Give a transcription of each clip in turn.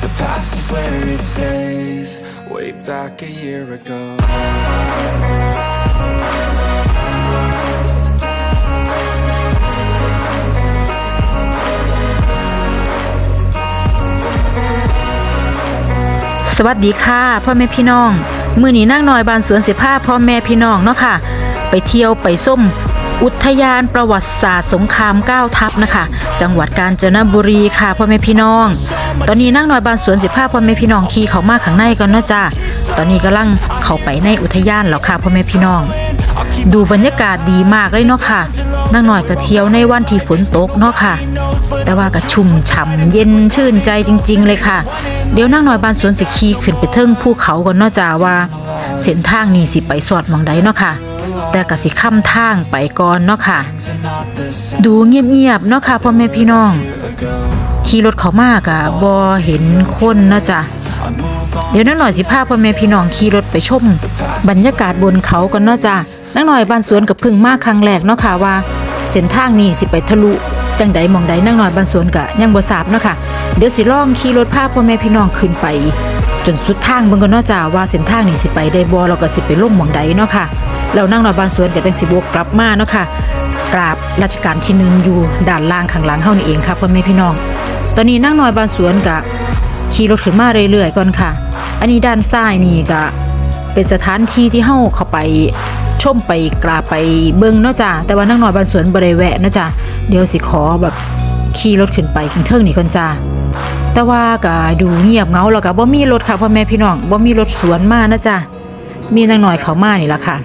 The past is where it stays, way back a year ago. สวัสดีค่ะพ่อแม่พี่น้อง มือนี้นั่งน้อยบานสวนสิภาพ่อแม่พี่น้องเนาะค่ะ ไปเที่ยวไปส้มอุทยานประวัติศาสตร์สงครามเก้าทัพนะคะ จังหวัดกาญจนบุรีค่ะพ่อแม่พี่น้อง ตอนนี้นั่งน้อยบานสวนสิภาพ่อแม่พี่น้องขี่เขามาข้างในก่อนเนาะจ้าตอนนี้กำลังเข้าไปในอุทยานแล้วค่ะพ่อแม่พี่น้อง ดูบรรยากาศดีมากเลยเนาะค่ะนั่งหน่อยก็เที่ยวในวันที่ฝนตกเนาะค่ะ แต่ว่าก็ชุ่มฉ่ำเย็นชื่นใจจริง ๆ เลยค่ะ เดี๋ยวนั่งหน่อยบานสวนสิขี่ขึ้นไปเทิงภูเขาก่อนเนาะจ้าว่า เส้นทางนี้สิไปสอดมองใดเนาะค่ะ แต่ก็สิค้ำทางไปก่อนเนาะค่ะ Not the same ดูเงียบๆเนาะค่ะพ่อแม่พี่น้อง ago. ขี่รถเขามากอะบ่เห็นคนเนาะจ้ะ I move on. เดี๋ยวนักหน่อยสิพาพ่อแม่พี่น้องขี่รถไปชม บรรยากาศบนเขากันเนาะจ้ะนักหน่อยบ้านสวนกับพึ่งมากครั้งแรกเนาะค่ะว่า เส้นทางนี้สิไปทะลุจังใดหมองใดนักหน่อยบ้านสวนกะยังบ่ทราบเนาะค่ะเดี๋ยวสิลองขี่รถพาพ่อแม่พี่น้องขึ้นไป จนสุดทางเบิ่งกันเนาะจ้ะว่าเส้นทางนี้สิไปได้บ่แล้วก็สิไปลงหมองใดเนาะค่ะ แล้วนั่งหน่อยบ้านสวนก็จังสิบวกกลับมาเนาะค่ะกราบราชการที่หนึ่งอยู่ด้านล่างข้างหลังเฮานี่เองค่ะพ่อแม่พี่น้อง ตอนนี้นั่งหน่อยบ้านสวนกะขี่รถขึ้นมาเรื่อยๆก่อนค่ะ อันนี้ด้านซ้ายนี่ก็เป็นสถานที่ที่เฮาเข้าไปชมไปกราบไปเบิ่งเนาะจ้ะแต่ว่านั่งนอนบานสวนบ่ได้แวะเนาะจ้ะเดี๋ยวสิขอแบบขี่รถขึ้นไปข้างเทิงนี่ก่อนจ้าแต่ว่าก็ดูเงียบเงาแล้วก็บ่มีรถค่ะพ่อแม่พี่น้องบ่มีรถสวนมานะจ้ะมีนางหน้อยเขามานี่ละค่ะ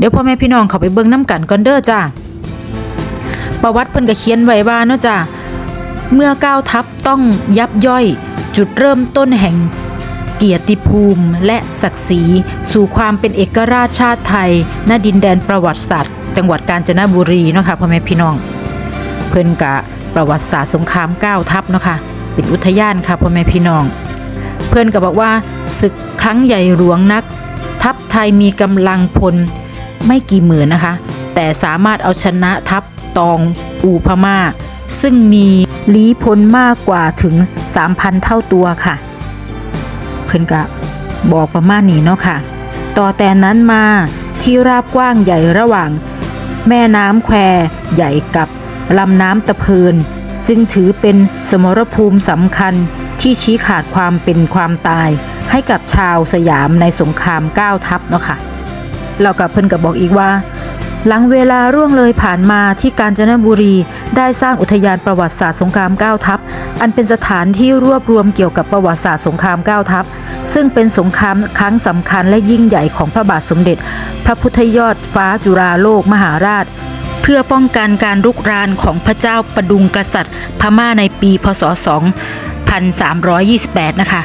เดี๋ยวพ่อแม่พี่น้องเขาไปเบิ่งน้ำกันก่อนเด้อจ้าประวัติเพิ่นก็เขียนไว้ว่าเนาะจ้ะเมื่อก้าวทัพต้องยับย่อย จุดเริ่มต้นแห่งเกียรติภูมิและศักดิ์ศรีสู่ความเป็นเอกราชชาติไทยณดินแดนประวัติศาสตร์ จังหวัดกาญจนบุรีเนาะค่ะพ่อแม่พี่น้อง เพิ่นกะประวัติศาสตร์สงครามก้าวทัพเนาะค่ะเป็นอุทยานค่ะพ่อแม่พี่น้อง เพื่อนก็บอกว่าศึกครั้งใหญ่หลวงนัก ทัพไทยมีกำลังพล ไม่กี่หมื่นนะคะ แต่สามารถเอาชนะทัพตองอูพม่า ซึ่งมีลี้พลมากกว่าถึง 3,000 เท่าตัวค่ะ เพื่อนก็บอกประมาณนี้เนาะค่ะ ต่อแต่นั้นมาที่ราบกว้างใหญ่ระหว่าง แม่น้ำแควใหญ่กับลำน้ำตะเพิน จึงถือเป็นสมรภูมิสำคัญที่ชี้ขาดความเป็นความตายให้กับชาวสยามในสงครามก้าวทัพเนาะค่ะ เรากับเพิ่นกับบอกอีกว่า หลังเวลาร่วงเลยผ่านมาที่กาญจนบุรี ได้สร้างอุทยานประวัติศาสตร์สงคราม9ทัพ อันเป็นสถานที่รวบรวมเกี่ยวกับประวัติศาสตร์สงคราม9ทัพ ซึ่งเป็นสงครามครั้งสำคัญและยิ่งใหญ่ของพระบาทสมเด็จ พระพุทธยอดฟ้าจุฬาโลกมหาราชเพื่อป้องกันการรุกรานของพระเจ้าประดุงกษัตริย์ พม่าในปีพศ 2328 นะคะ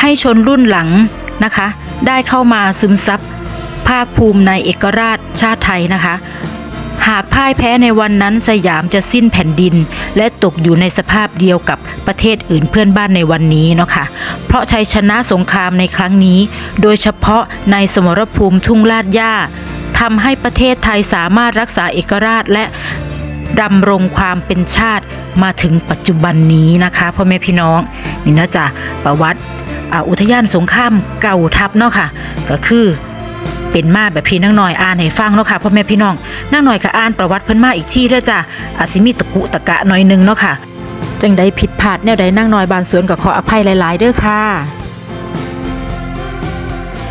ให้ชนรุ่นหลังนะคะ ได้เข้ามาซึมซับ ภาคภูมิในเอกราชชาติไทยนะคะ หากพ่ายแพ้ในวันนั้นสยามจะสิ้นแผ่นดิน และตกอยู่ในสภาพเดียวกับประเทศอื่นเพื่อนบ้านในวันนี้เนาะค่ะ เพราะชัยชนะสงครามในครั้งนี้ โดยเฉพาะในสมรภูมิทุ่งลาดย่าทำให้ประเทศไทยสามารถรักษาเอกราชและดำรงความเป็นชาติมาถึงปัจจุบันนี้นะคะพ่อแม่พี่น้องนี่นะจ้ะประวัติอุทยานสงครามเก่าทัพเนาะค่ะ ก็คือ เป็นมาแบบพี่นั่งหน่อยอ่านให้ฟังเนาะค่ะพ่อแม่พี่น้องนั่งหน่อยก็อ่านประวัติเพิ่นมาอีกที่เด้อจ้ะอาสิมีตะกุตะกะหน่อยหนึงเนาะค่ะจังใดผิดพลาดแนวใดนั่งน้อยบานสวนก็ขออภัยหลาย ๆ เด้อค่ะ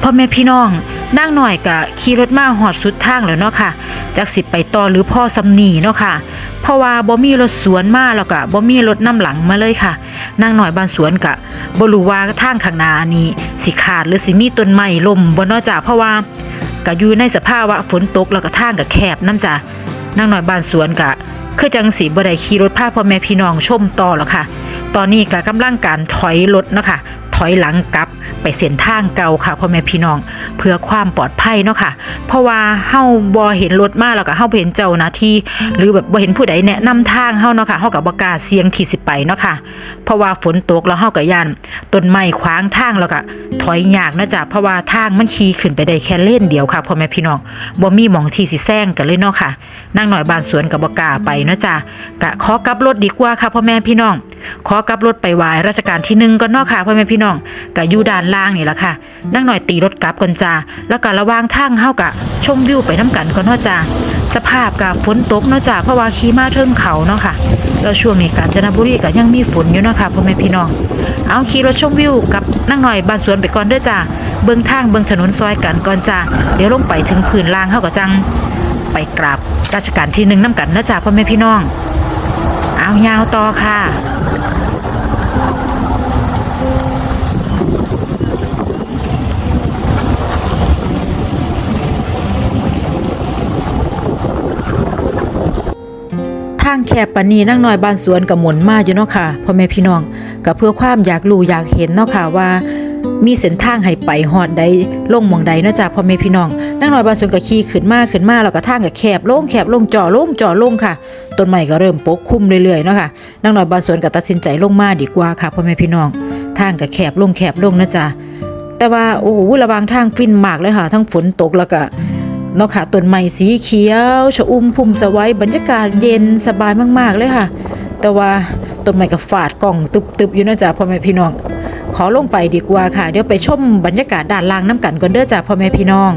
พ่อแม่พี่น้องนั่งหน่อยกะขี่รถมาหอดสุดทางแล้วเนาะค่ะจักสิไปต่อหรือพ่อสำนีเนาะค่ะ เพราะว่าบ่มีรถสวนมาแล้วก็บ่มีรถน้ำหลังมาเลยค่ะนั่งหน่อยบานสวนกะบ่รู้ว่าทางข้างหน้านี้สิขาดหรือสิมีต้นไม้ล่มบ่เนาะจ้ะเพราะว่า ก็อยู่ในสภาวะฝนตกแล้วก็ทางก็แคบน้ำจ้ะนั่งหน่อยบ้านสวนกะคือจังสีบ่ได้ขี่รถพาพ่อแม่พี่น้องชมต่อหรอกค่ะ ตอนนี้ก็กำลังการถอยรถเนาะค่ะ อยหลังกลับไปเส้นทางเก่าค่ะพ่อแม่พี่น้อง เพื่อความปลอดภัยเนาะค่ะ เพราะว่าเฮาบ่เห็นรถมาแล้วก็เฮาบ่เห็นเจ้าหน้าที่ หรือแบบบ่เห็นผู้ใดแนะนำทางเฮาเนาะค่ะเฮาก็บ่กล้าเสี่ยงที่สิไปเนาะค่ะ เพราะว่าฝนตกแล้วเฮาก็ย่านต้นไม้ขวางทางแล้วก็ถอยยากเนาะจ้ะเพราะว่าทางมันขี่ขึ้นไปได้แค่เล่นเดียวค่ะพ่อแม่พี่น้องบ่มีหม่องที่สิแซงกันเลยเนาะค่ะนั่งหน่อยบานสวนก็บ่กล้าไปเนาะจ้ะกะขอกลับรถดีกว่าค่ะพ่อแม่พี่น้อง ขอกลับรถไปไหว้ราชการที่หนึ่งก่อนเนาะค่ะพ่อแม่พี่น้องกะอยู่ด้านล่างนี่ละค่ะนั่งหน่อยตีรถกลับก่อนจ้าแล้วก็ระว่างทางเฮากะชมวิวไปน้ำกันก่อนเนาะจ้าสภาพกะฝนตกเนาะจ้าเพราะว่าขี่มาเทิงเขาเนาะค่ะแล้วช่วงนี้กาญจนบุรีก็ยังมีฝนอยู่เนาะค่ะพ่อแม่พี่น้องเอาขี่รถชมวิวกับนั่งหน่อยบ้านสวนไปก่อนเด้อจ้าเบิ่งทางเบิ่งถนนซอยกันก่อนจ้าเดี๋ยวลงไปถึงพื้นล่างเฮาก็จังไปกราบราชการที่หนึ่งน้ำกันเนาะจ้าพ่อแม่พี่น้อง เอายาวต่อค่ะ แคบปานนีนั่งน้อยบ้านสวนกับหมุนมาอยู่เนาะค่ะพ่อแม่พี่น้องก็เพื่อความอยากรู้อยากเห็นเนาะค่ะว่า มีเส้นทางให้ไปฮอดใดลงหมองใดเนาะจ้ะพ่อแม่พี่น้องนั่งน้อยบ้านสวนก็ขี่ขึ้นมาขึ้นมาแล้วก็ทางก็แคบลงแคบลงจ่อลงจ่อลงค่ะต้นไม้ก็เริ่มปกคลุมเรื่อยๆเนาะค่ะนั่งน้อยบ้านสวนก็ตัดสินใจลงมาดีกว่าค่ะพ่อแม่พี่น้อง ทางก็แคบลงแคบลงนะจ๊ะแต่ว่าโอ้โหระวางทางฟินมากเลยค่ะ ทั้งฝนตกแล้วก็ เนาะค่ะต้นไม้สีเขียวชอุ่มพุ่มสวัยบรรยากาศเย็นสบายมากๆเลยค่ะ แต่ว่าต้นไม้กับฝาดกล่องตึบๆอยู่นะจ๊ะพ่อแม่พี่น้องขอลงไปดีกว่าค่ะ เดี๋ยวไปชมบรรยากาศด้านล่างน้ำกันก่อนเด้อจ้ะพ่อแม่พี่น้อง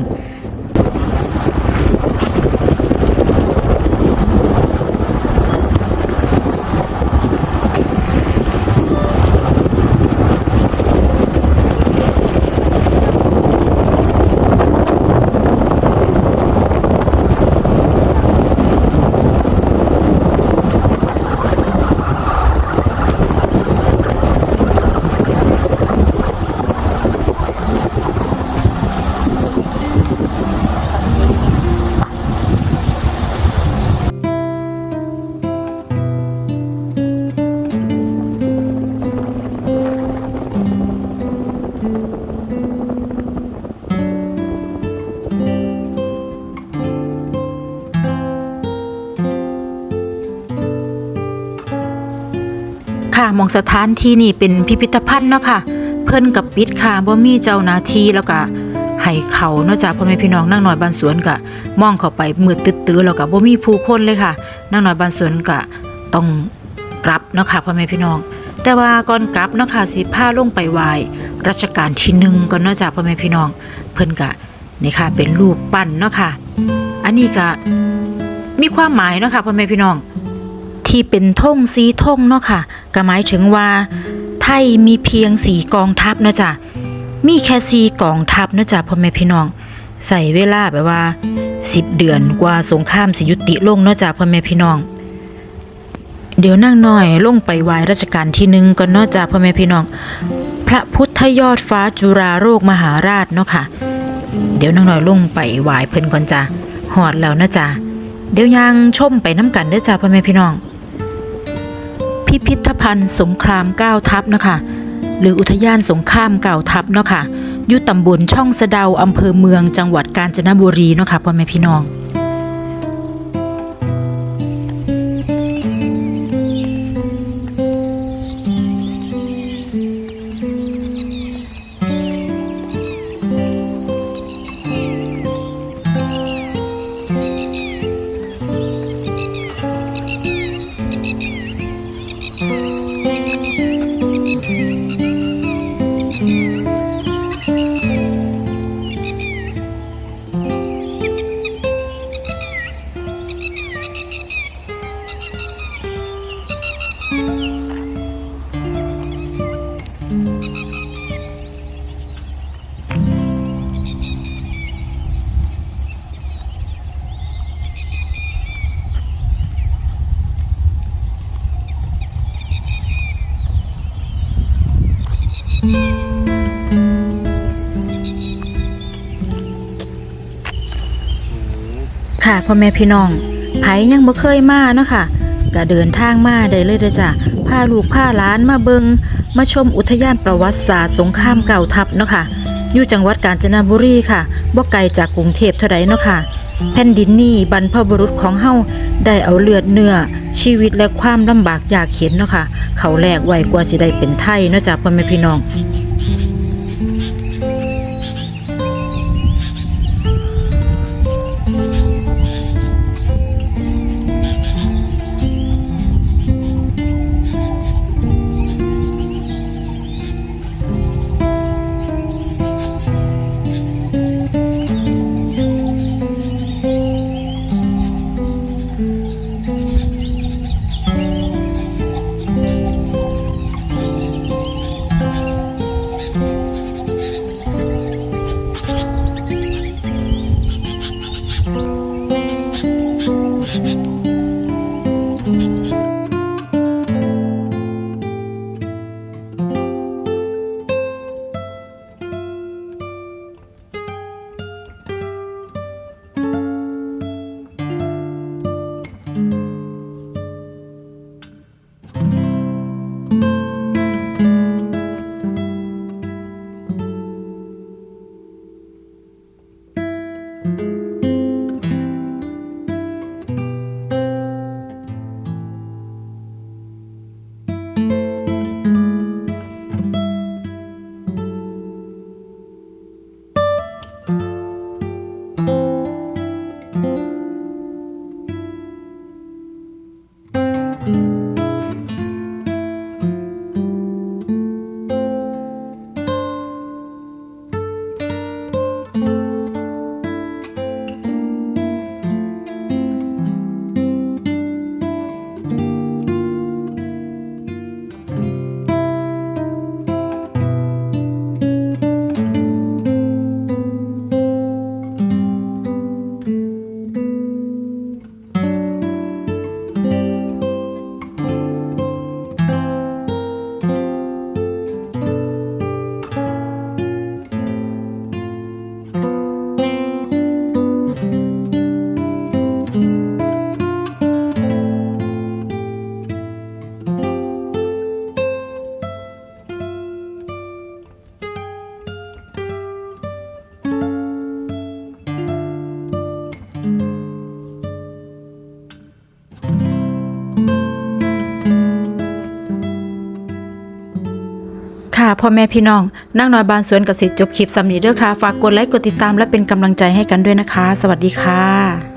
มองสถานที่นี่เป็นพิพิธภัณฑ์เนาะค่ะ เพิ่นกับปิดค่ะบ่มีเจ้าหน้าที่แล้วก็ให้เขาเนาะจ้ะพ่อแม่พี่น้องนั่งหน้อยบ้านสวนก็มองเข้าไปมืดตื้อๆแล้วก็บ่มีผู้คนเลยค่ะ นั่งหน้อยบ้านสวนก็ต้องกลับเนาะค่ะพ่อแม่พี่น้อง แต่ว่าก่อนกลับเนาะค่ะสิพาลงไปไหว้รัชกาลที่หนึ่งก่อนเนาะจ้ะพ่อแม่พี่น้อง เพิ่นก็นี่ค่ะเป็นรูปปั้นเนาะค่ะ อันนี้ก็มีความหมายเนาะค่ะพ่อแม่พี่น้อง ที่เป็นธงสีธงเนาะค่ะ ก็หมายถึงว่า ไทยมีเพียงสีกองทัพเนาะจ้ะมีแค่สีกองทัพเนาะจ้ะพ่อแม่พี่น้องใส่เวลาแบบว่าสิบเดือนกว่าสงครามสิยุติลงเนาะจ้ะพ่อแม่พี่น้อง เดี๋ยวนั่งหน่อยลงไปไหว้ราชการที่หนึ่งก่อนเนาะจ้ะพ่อแม่พี่น้อง พระพุทธยอดฟ้าจุฬาโลกมหาราชเนาะค่ะ เดี๋ยวนั่งหน่อยลงไปไหว้เพิ่นก่อนจ้ะหอดแล้วนะจ้ะเดี๋ยวยังชมไปน้ำกันเด้อจ้ะพ่อแม่พี่น้อง พิพิธภัณฑ์สงครามเก้าทัพนะคะ หรืออุทยานสงครามเก่าทัพเนาะคะ่ะอยู่ตำบลช่องสะเดาอำเภอเมืองจังหวัดกาญจนบุรีเนาะคะ่ะพ่อแม่พี่น้อง พ่อแม่พี่น้องไผยังบ่เคยมาเนาะค่ะก็เดินทางมาได้เลยเด้อจ้ะพาลูกพาหลานมาเบิงมาชมอุทยานประวัติศาสตร์สงครามเก่าทัพเนาะค่ะอยู่จังหวัดกาญจนบุรีค่ะบ่ไกลจากกรุงเทพเท่าใดเนาะค่ะ แผ่นดินนี้บรรพบุรุษของเฮาได้เอาเลือดเนื้อชีวิตและความลำบากยากเข็นเนาะค่ะ เขาแลกไว้กว่าสิได้เป็นไทยเนาะจ้ะพ่อแม่พี่น้อง ค่ะพ่อแม่พี่น้องนั่งน้อยบานสวนกสิจบคลิปสำนีเด้อค่ะ ฝากกดไลค์กดติดตามและเป็นกำลังใจให้กันด้วยนะคะ สวัสดีค่ะ